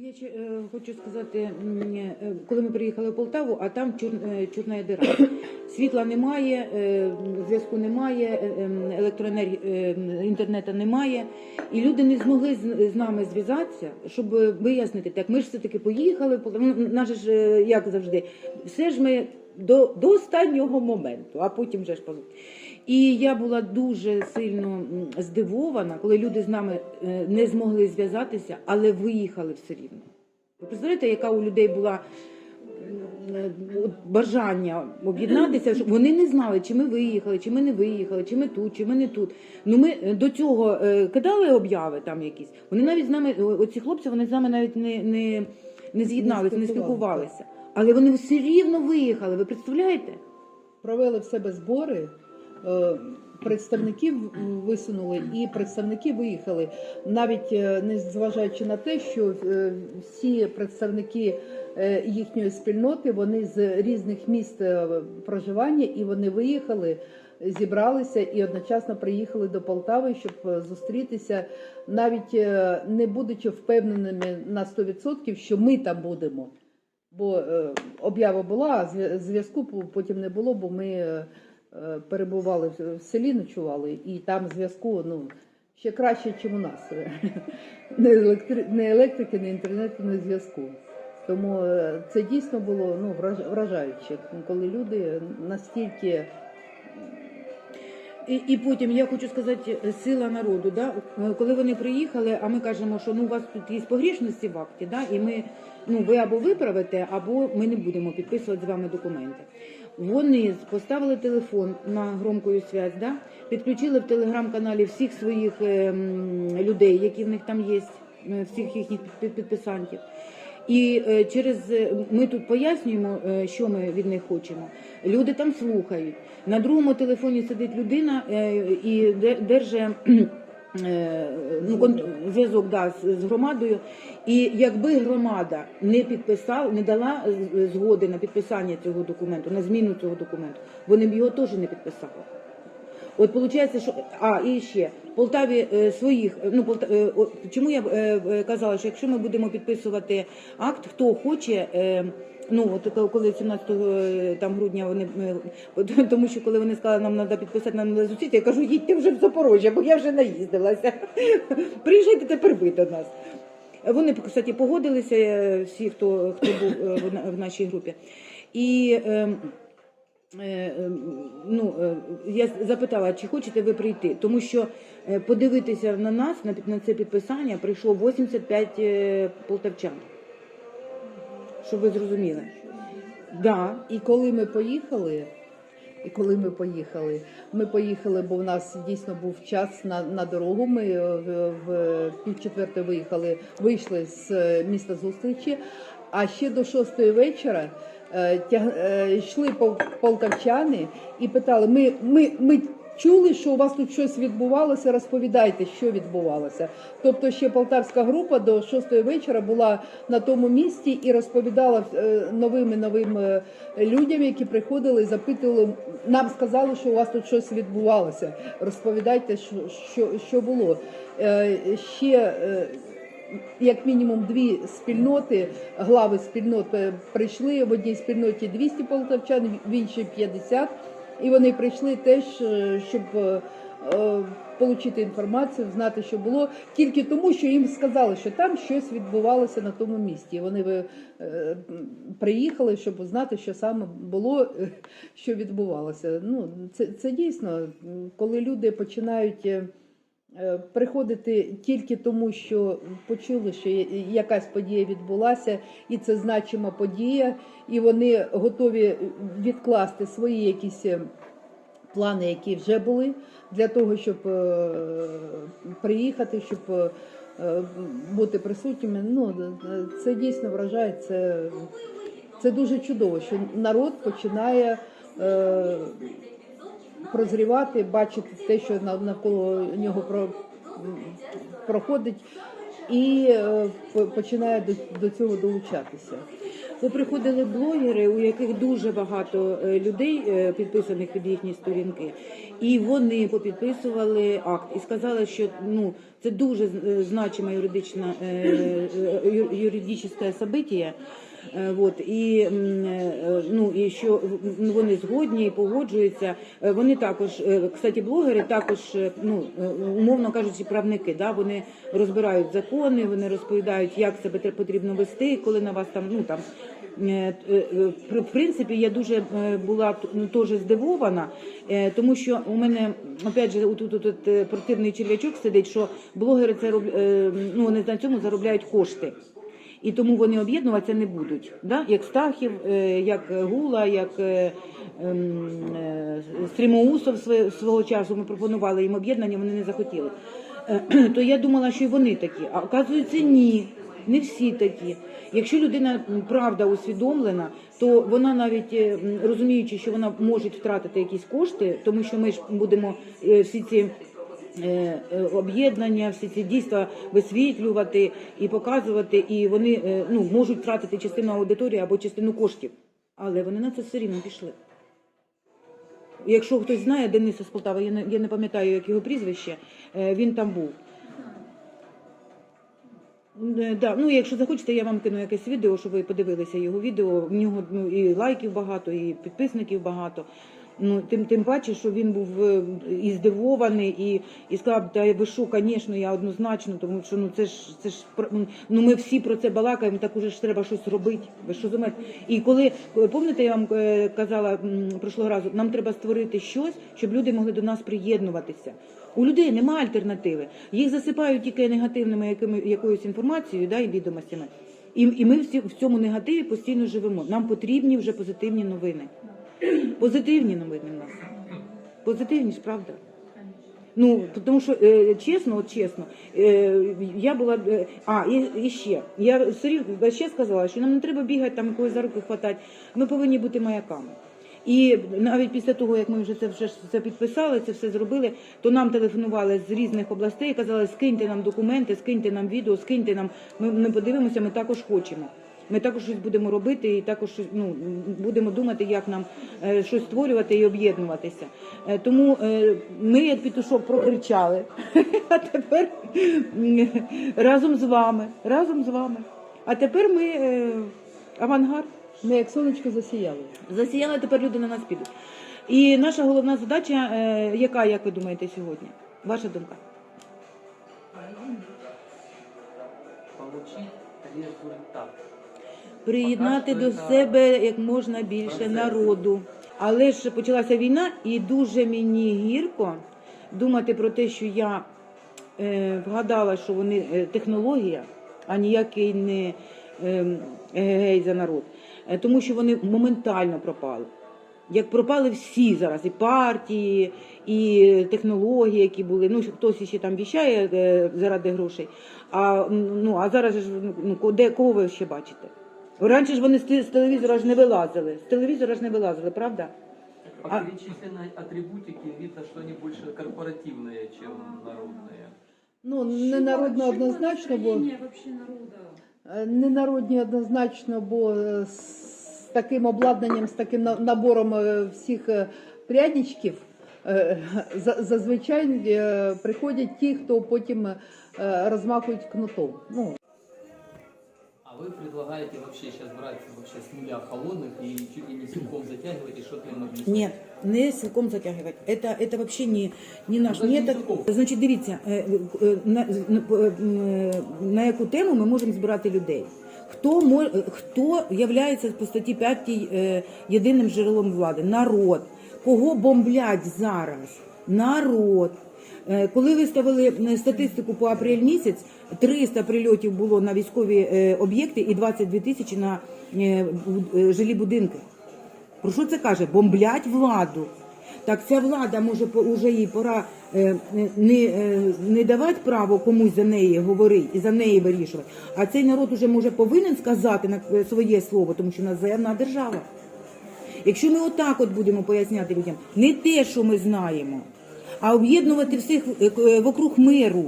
Я ще, е, хочу сказати, е, коли ми приїхали в Полтаву, а там чор, е, чорна дира. Світла немає, е, зв'язку немає, е, ем, електроенергії, е, інтернету немає. І люди не змогли з, з нами зв'язатися, щоб вияснити, так ми ж все-таки поїхали, в Полтаву. Ну, наше ж, е, як завжди, все ж ми до, до останнього моменту, а потім вже ж. І я була дуже сильно здивована, коли люди з нами е, не змогли зв'язатися, але виїхали все рівно. Ви представляєте, яка у людей була е, бажання об'єднатися, що вони не знали, чи ми виїхали, чи ми не виїхали, чи ми тут, чи ми не тут. Ну ми е, до цього кидали обяви там якісь. Вони навіть з нами, оці хлопці, вони з нами навіть не, не, не з'єдналися, не спілкувалися. Але вони все рівно виїхали. Ви представляєте? провели в себе збори. Е, Представників висунули і представники виїхали, навіть е, не зважаючи на те, що е, всі представники їхньої спільноти вони з різних міст проживання, і вони виїхали, зібралися і одночасно приїхали до Полтави, щоб зустрітися, навіть не будучи впевненими на 100%, що ми там будемо. Бо об'ява була, а зв'язку потім не було, бо ми перебували в- селі, ночували, і там зв'язку ну, ще краще, ніж у нас. Не, електри... не електрики, не інтернету, не зв'язку. Тому е, це дійсно було ну, вражаюче, коли люди настільки І, і потім я хочу сказати, е, сила народу, да? Е, коли вони приїхали, а ми кажемо, що ну у вас тут є погрішності в акті, да? і ми ну ви або виправите, або ми не будемо підписувати з вами документи. Вони поставили телефон на громку связь, да? підключили в телеграм-каналі всіх своїх е, людей, які в них там є, е, всіх їхніх під- підписантів. І е, через ми тут пояснюємо, що ми від них хочемо. Люди там слухають. На другому телефоні сидить людина і де- держить ну, зв'язок да, з, громадою. І якби громада не підписала, не дала згоди на підписання цього документу, на зміну цього документу, вони б його теж не підписали. От виходить, що а і ще Полтаві е, своїх ну Полта, е, чому я е, казала, що якщо ми будемо підписувати акт, хто хоче. Е, Ну от коли 17 е, там грудня вони тому, що коли вони сказали, нам треба підписати нам треба зустріти, я кажу, їдьте вже в Запорожжя, бо я вже наїздилася. Приїжджайте тепер ви до нас. Вони, кстати, погодилися е, всі, хто хто був е, в нашій групі. І е, Е, е, ну, я запитала, чи хочете ви прийти, тому що подивитися на нас, на, це підписання, прийшло 85 е, полтавчан. Щоб ви зрозуміли. Да. І коли ми поїхали, і коли ми поїхали, ми поїхали, бо в нас дійсно був час на, на дорогу. Ми е, в, в пів четвертої виїхали, вийшли з е, міста зустрічі. А ще до шостої вечора е, тяг, е, йшли пол- полтавчани і питали: ми, ми, ми чули, що у вас тут щось відбувалося, розповідайте, що відбувалося. Тобто ще полтавська група до шостої вечора була на тому місці і розповідала е, новим е, людям, які приходили і запитували. Нам сказали, що у вас тут щось відбувалося. Розповідайте, що, що, що було. Е, Ще як мінімум дві спільноти, глави спільнот е, прийшли в одній спільноті 200 полтавчан, в іншій 50. І вони прийшли теж, е, щоб е, е, отримати інформацію, знати, що було, тільки тому, що їм сказали, що там щось відбувалося на тому місці. Вони приїхали, щоб знати, що саме було, що відбувалося. Ну, це, це дійсно, коли люди починають. Е, Приходити тільки тому, що почули, що якась подія відбулася, і це значима подія, і вони готові відкласти свої якісь е, плани, які вже були, для того, щоб е, приїхати, щоб бути присутніми. Ну, це дійсно вражає. Це, це дуже чудово, що народ починає. Прозрівати, бачити те, що навколо нього про, проходить, і е, починає до, цього долучатися. Поприходили блогери, у яких дуже багато е, людей е, підписаних під їхні сторінки, і вони попідписували акт і сказали, що ну це дуже значиме юридичне юридичне событие. Е, Вот, і, е, ну, і що вони згодні і погоджуються. Е, Вони також, кстати, блогери також, ну, умовно кажучи, правники, да, вони розбирають закони, вони розповідають, як себе потрібно вести, коли на вас там, ну там. В принципі, я дуже була ну, теж здивована, тому що у мене опять же тут, тут, тут е, противний черв'ячок сидить, що блогери це роб- ну, вони на цьому заробляють кошти і тому вони об'єднуватися не будуть. Да? Як Стахів, е, як Гула, як е, ем, е, Стрімоусов свого часу ми пропонували їм об'єднання, вони не захотіли. То я думала, що і вони такі. А оказується, ні. Не всі такі. Якщо людина правда усвідомлена, то вона навіть розуміючи, що вона може втратити якісь кошти, тому що ми ж будемо всі ці об'єднання, всі ці дійства висвітлювати і показувати, і вони е, ну, можуть втратити частину аудиторії або частину коштів. Але вони на це все рівно пішли. Якщо хтось знає Дениса з Полтави, я не, я не пам'ятаю, як його прізвище, е, він там був. Е, Да, ну якщо захочете, я вам кину якесь відео, щоб ви подивилися його відео. В нього ну, і лайків багато, і підписників багато. Ну тим тим паче, що він був е, і здивований, і, і сказав, та ви що, звісно, я однозначно, тому що ну це ж це ж про- ну ми всі про це балакаємо, так уже ж треба щось робити. Ви що думаєте? І коли пам'ятаєте, я вам е, казала прошлого разу, нам треба створити щось, щоб люди могли до нас приєднуватися. У людей немає альтернативи. Їх засипають тільки негативними якими, якоюсь інформацією да, і відомостями. І, і ми всі в цьому негативі постійно живемо. Нам потрібні вже позитивні новини. Позитивні новини в нас. Позитивні ж, правда. Ну, тому що е, чесно, от чесно, е, я була. е, а, і, і ще. Я все рівно ще сказала, що нам не треба бігати там якогось за руку хватати. Ми повинні бути маяками. І навіть після того, як ми вже це вже все підписали, це все зробили, то нам телефонували з різних областей і казали, скиньте нам документи, скиньте нам відео, скиньте нам. Ми, ми подивимося, ми також хочемо. Ми також щось будемо робити і також ну, будемо думати, як нам е, щось створювати і об'єднуватися. Е, тому е, ми, як пітушок, прокричали, а тепер разом з вами, разом з вами. А тепер ми авангард. Ми як сонечко засіяли. Засіяли, тепер люди на нас підуть. І наша головна задача, яка, як ви думаєте, сьогодні? Ваша думка? Получить результат. Приєднати до себе як можна більше народу. Але ж почалася війна, і дуже мені гірко думати про те, що я е, вгадала, що вони е, технологія, а ніякий не е, гей за народ. Е, тому що вони моментально пропали. Як пропали всі зараз, і партії, і технології, які були. Ну, хтось ще там віщає е, заради грошей. А, ну, а зараз ж ну, де, кого ви ще бачите? Раніше ж вони з те- з телевізора ж не вилазили. З телевізора ж не вилазили, правда? По А- перечисленной атрибутике видно, что они больше корпоративные, чем народные. Ну, не народно однозначно, бо е, не народні однозначно, бо е, з таким обладнанням, з таким набором е, всіх пряничків зазвичай приходять ті, хто потім розмахують кнутом. Ну, вы предлагаете вообще сейчас брать вообще с нуля холодных и чуть ли не силком затягивать и что-то им объяснять? Ні, не силком затягувати. Это, это вообще не, не наш Ну, значить, метод. силком. Значить, дивіться, е, е, на, на, е, на яку тему ми можемо збирати людей. Хто мо- е, хто являється по статті 5 е, єдиним джерелом влади? Народ. Кого бомблять зараз? Народ. Е, Коли виставили е, статистику по апрель місяць, 300 прильотів було на військові е, об'єкти і 22 тисячі на жилі будинки. Про що це каже? Бомблять владу. Так ця влада може уже їй пора не, не давати право комусь за неї говорити і за неї вирішувати. А цей народ уже може повинен сказати на своє слово, тому що в нас заявна держава. Якщо ми отак от будемо поясняти людям, не те, що ми знаємо, а об'єднувати всіх е, е, вокруг миру.